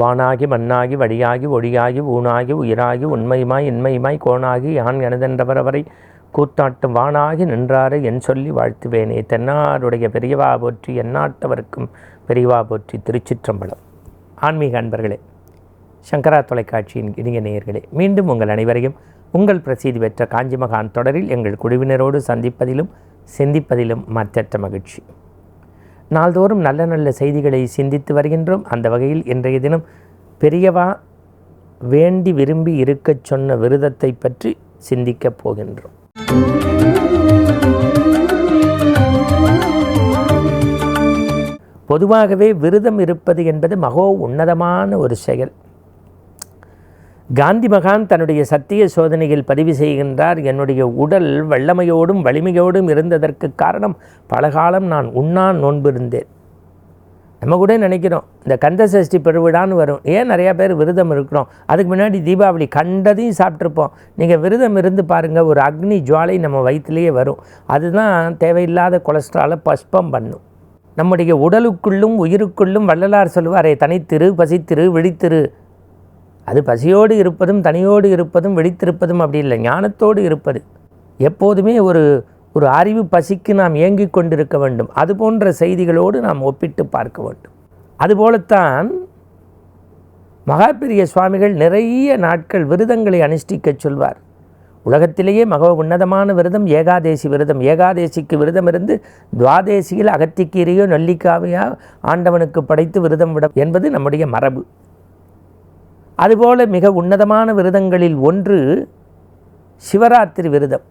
வானாகி மண்ணாகி வழியாகி ஒளியாகி ஊனாகி உயிராகி உண்மையுமாய் இன்மையுமாய் கோணாகி யான் எனதென்றவரவரை கூத்தாட்டும் வானாகி நின்றாரை என் சொல்லி வாழ்த்துவேனே. தென்னாருடைய பெரியவா போற்றி எந்நாட்டவருக்கும் பெரியவா போற்றி திருச்சிற்றம்பலம். ஆன்மீக அன்பர்களே சங்கரா தொலைக்காட்சியின் இனிய நேயர்களே மீண்டும் உங்கள் அனைவரையும் உங்கள் பிரசீதி பெற்ற காஞ்சிமகான் தொடரில் எங்கள் குழுவினரோடு சந்திப்பதிலும் சிந்திப்பதிலும் மற்றற்ற மகிழ்ச்சி. நாள்தோறும் நல்ல நல்ல செய்திகளை சிந்தித்து வருகின்றோம். அந்த வகையில் இன்றைய தினம் பெரியவா வேண்டி விரும்பி இருக்கச் சொன்ன விரதத்தை பற்றி சிந்திக்கப் போகின்றோம். பொதுவாகவே விரதம் இருப்பது என்பது மகோ உன்னதமான ஒரு செயல். காந்தி மகான் தன்னுடைய சத்திய சோதனையில் பதிவு செய்கின்றார். என்னுடைய உடல் வல்லமையோடும் வலிமையோடும் இருந்ததற்கு காரணம் பல காலம் நான் உண்ணா நோன்பு இருந்தேன். நம்ம கூட நினைக்கிறோம் இந்த கந்த சஷ்டி பெருவிழான்னு வரும். ஏன் நிறையா பேர் விரதம் இருக்கிறோம்? அதுக்கு முன்னாடி தீபாவளி கண்டதையும் சாப்பிட்ருப்போம் நீங்கள் விரதம் இருந்து பாருங்கள் ஒரு அக்னி ஜுவாலை நம்ம வயிற்றுலேயே வரும். அதுதான் தேவையில்லாத கொலஸ்ட்ராலை பஸ்பம் பண்ணும். நம்முடைய உடலுக்குள்ளும் உயிருக்குள்ளும் வள்ளலார் சொல்லுவாரே தனித்திரு பசித்திரு விழித்திரு. அது பசியோடு இருப்பதும் தனியோடு இருப்பதும் வெடித்திருப்பதும் அப்படி இல்லை. ஞானத்தோடு இருப்பது. எப்போதுமே ஒரு ஒரு அறிவு பசிக்கு நாம் ஏங்கிக் கொண்டிருக்க வேண்டும். அது போன்ற செய்திகளோடு நாம் ஒப்பிட்டு பார்க்க வேண்டும். அதுபோலத்தான் மகாபிரிய சுவாமிகள் நிறைய நாட்கள் விரதங்களை அனுஷ்டிக்கச் சொல்வார். உலகத்திலேயே மக உன்னதமான விரதம் ஏகாதேசி விரதம். ஏகாதேசிக்கு விரதம் இருந்து துவாதேசியில் அகத்திக்கீரையோ நெல்லிக்காவையோ ஆண்டவனுக்கு படைத்து விரதம் விட என்பது நம்முடைய மரபு. அதுபோல் மிக உன்னதமான விரதங்களில் ஒன்று சிவராத்திரி விரதம்.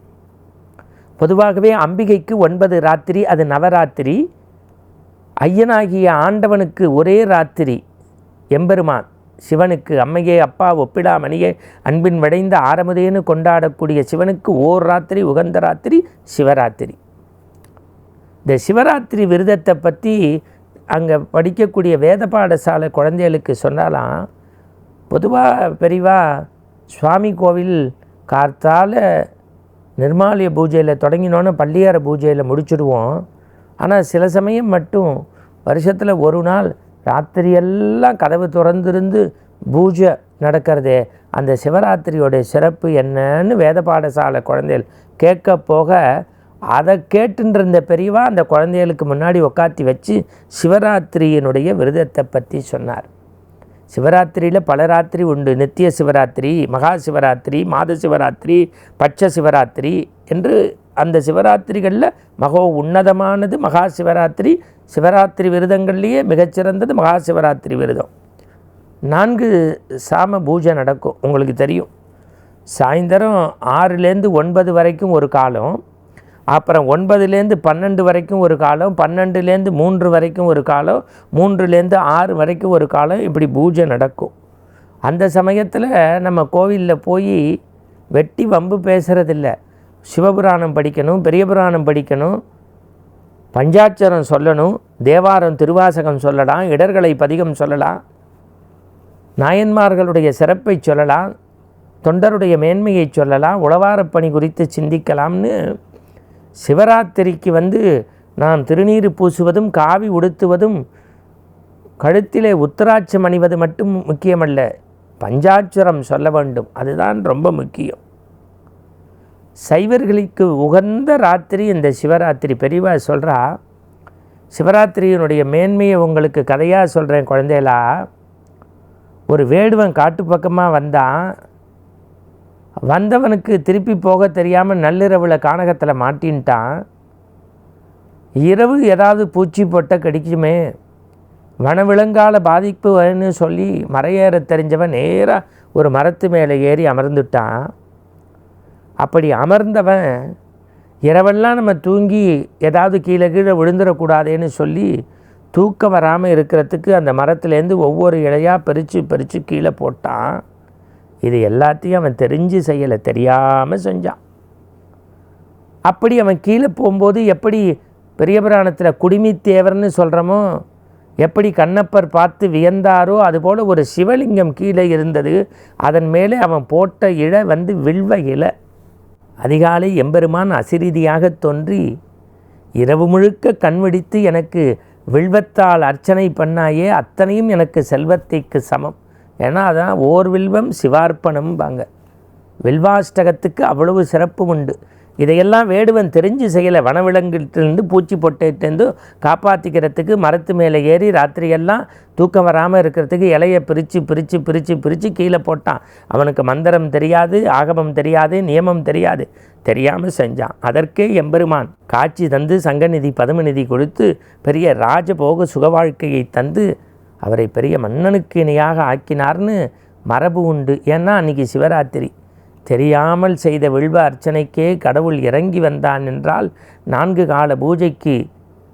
பொதுவாகவே அம்பிகைக்கு ஒன்பது ராத்திரி அது நவராத்திரி. ஐயனாகிய ஆண்டவனுக்கு ஒரே ராத்திரி எம்பெருமான். சிவனுக்கு அம்மையே அப்பா ஒப்பிடாமணியே அன்பின் வடைந்த ஆரமுதேன்னு கொண்டாடக்கூடிய சிவனுக்கு ஓர் ராத்திரி உகந்த ராத்திரி சிவராத்திரி. இந்த சிவராத்திரி விரதத்தை பற்றி அங்கே படிக்கக்கூடிய வேத பாடசாலை குழந்தைகளுக்கு சொன்னாலாம் பொதுவாக பெரிவா சுவாமி கோவில் கார்த்தால் நிர்மாலய பூஜையில் தொடங்கினோன்னு பள்ளியார பூஜையில் முடிச்சுடுவோம். ஆனால் சில சமயம் மட்டும் வருஷத்தில் ஒரு நாள் ராத்திரியெல்லாம் கதவு திறந்திருந்து பூஜை நடக்கிறதே. அந்த சிவராத்திரியோடைய சிறப்பு என்னன்னு வேத பாடசாலை குழந்தைகள் கேட்க போக அதை கேட்டுருந்த பெரியவா அந்த குழந்தைகளுக்கு முன்னாடி உக்காத்தி வச்சு சிவராத்திரியினுடைய விரதத்தை பற்றி சொன்னார். சிவராத்திரியில் பல ராத்திரி உண்டு. நித்திய சிவராத்திரி மகா சிவராத்திரி மாத சிவராத்திரி பட்ச சிவராத்திரி என்று அந்த சிவராத்திரிகளில் மகோ உன்னதமானது மகா சிவராத்திரி. சிவராத்திரி விரதங்கள்லேயே மிகச்சிறந்தது மகா சிவராத்திரி விரதம். நான்கு சாம பூஜை நடக்கும். உங்களுக்கு தெரியும். சாயந்தரம் ஆறுலேருந்து ஒன்பது வரைக்கும் ஒரு காலம். அப்புறம் ஒன்பதுலேருந்து பன்னெண்டு வரைக்கும் ஒரு காலம் பன்னெண்டுலேருந்து மூன்று வரைக்கும் ஒரு காலம் மூன்றுலேருந்து ஆறு வரைக்கும் ஒரு காலம் இப்படி பூஜை நடக்கும். அந்த சமயத்தில் நம்ம கோவிலில் போய் வெட்டி வம்பு பேசுகிறதில்ல சிவபுராணம் படிக்கணும் பெரிய புராணம் படிக்கணும் பஞ்சாட்சரம் சொல்லணும் தேவாரம் திருவாசகம் சொல்லலாம் இடர்களை பதிகம் சொல்லலாம் நாயன்மார்களுடைய சிறப்பை சொல்லலாம் தொண்டருடைய மேன்மையை சொல்லலாம் உழவாரப் பணி குறித்து சிந்திக்கலாம்னு சிவராத்திரிக்கு வந்து நாம் திருநீர் பூசுவதும் காவி உடுத்துவதும் கழுத்திலே உத்தராட்சம் அணிவது மட்டும் முக்கியமல்ல. பஞ்சாட்சரம் சொல்ல வேண்டும். அதுதான் ரொம்ப முக்கியம். சைவர்களுக்கு உகந்த ராத்திரி இந்த சிவராத்திரி. பெரியவா சொல்கிறா சிவராத்திரியினுடைய மேன்மையை உங்களுக்கு கதையாக சொல்கிறேன் குழந்தைகளா. ஒரு வேடுவன் காட்டு பக்கமாக வந்தான். வந்தவனுக்கு திருப்பி போக தெரியாமல் நள்ளிரவில் கானகத்தில் மாட்டின்ட்டான். இரவு ஏதாவது பூச்சி போட்ட கடிக்குமே. வனவிலங்கால பாதிப்பு வரும்னு சொல்லி மறையேற தெரிஞ்சவன் நேராக ஒரு மரத்து மேலே ஏறி அமர்ந்துட்டான். அப்படி அமர்ந்தவன் இரவெல்லாம் நம்ம தூங்கி ஏதாவது கீழே கீழே விழுந்துடக்கூடாதேன்னு சொல்லி தூக்கம் வராமல் இருக்கிறதுக்கு அந்த மரத்துலேருந்து ஒவ்வொரு இலையாக பறித்து பறித்து கீழே போட்டான். இது எல்லாத்தையும் அவன் தெரிஞ்சு செய்யலை தெரியாமல் செஞ்சான். அப்படி அவன் கீழே போகும்போது எப்படி பெரிய புராணத்தில் குடிமி தேவர்னு சொல்கிறோமோ எப்படி கண்ணப்பர் பார்த்து வியந்தாரோ அதுபோல் ஒரு சிவலிங்கம் கீழே இருந்தது. அதன் மேலே அவன் போட்ட இழை வந்து வில்வ இலை. அதிகாலை எம்பெருமான் அசிரீதியாக தோன்றி இரவு முழுக்க கண்விடித்து எனக்கு வில்வத்தால் அர்ச்சனை பண்ணாயே அத்தனையும் எனக்கு செல்வத்தைக்கு சமம். ஏன்னா அதான் ஓர் வில்வம் சிவார்ப்பணம்பாங்க வில்வாஷ்டகத்துக்கு அவ்வளவு சிறப்பு உண்டு. இதையெல்லாம் வேடுவன் தெரிஞ்சு செய்யலை. வனவிலங்கிட்டிருந்து பூச்சி பொட்டையிட்டேருந்து காப்பாற்றிக்கிறதுக்கு மரத்து மேலே ஏறி ராத்திரியெல்லாம் தூக்கம் வராமல் இருக்கிறதுக்கு இலையை பிரித்து பிரித்து பிரித்து பிரித்து கீழே போட்டான். அவனுக்கு மந்திரம் தெரியாது ஆகமம் தெரியாது நியமம் தெரியாது. தெரியாமல் செஞ்சான். அதற்கே எம்பெருமான் காட்சி தந்து சங்கநிதி பதுமநிதி கொடுத்து பெரிய ராஜபோக சுக வாழ்க்கையை தந்து அவரை பெரிய மன்னனுக்கு இணையாக ஆக்கினார்னு மரபு உண்டு. ஏன்னா அன்றைக்கி சிவராத்திரி. தெரியாமல் செய்த வில்வ அர்ச்சனைக்கே கடவுள் இறங்கி வந்தான் என்றால் நான்கு கால பூஜைக்கு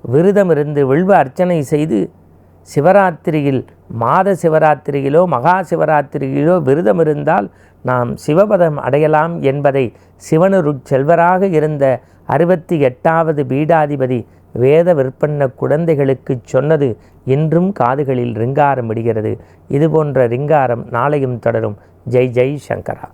விரதம் இருந்து வில்வ அர்ச்சனை செய்து சிவராத்திரியில் மாத சிவராத்திரியிலோ மகா சிவராத்திரியிலோ விரதம் இருந்தால் நாம் சிவபதம் அடையலாம் என்பதை சிவனருட் செல்வராக இருந்த அறுபத்தி எட்டாவது பீடாதிபதி வேத விற்பன்ன குழந்தைகளுக்கு சொன்னது இன்றும் காதுகளில் ரிங்காரம் இடுகிறது. இதுபோன்ற ரிங்காரம் நாளையும் தொடரும். ஜெய் ஜெய் சங்கரா.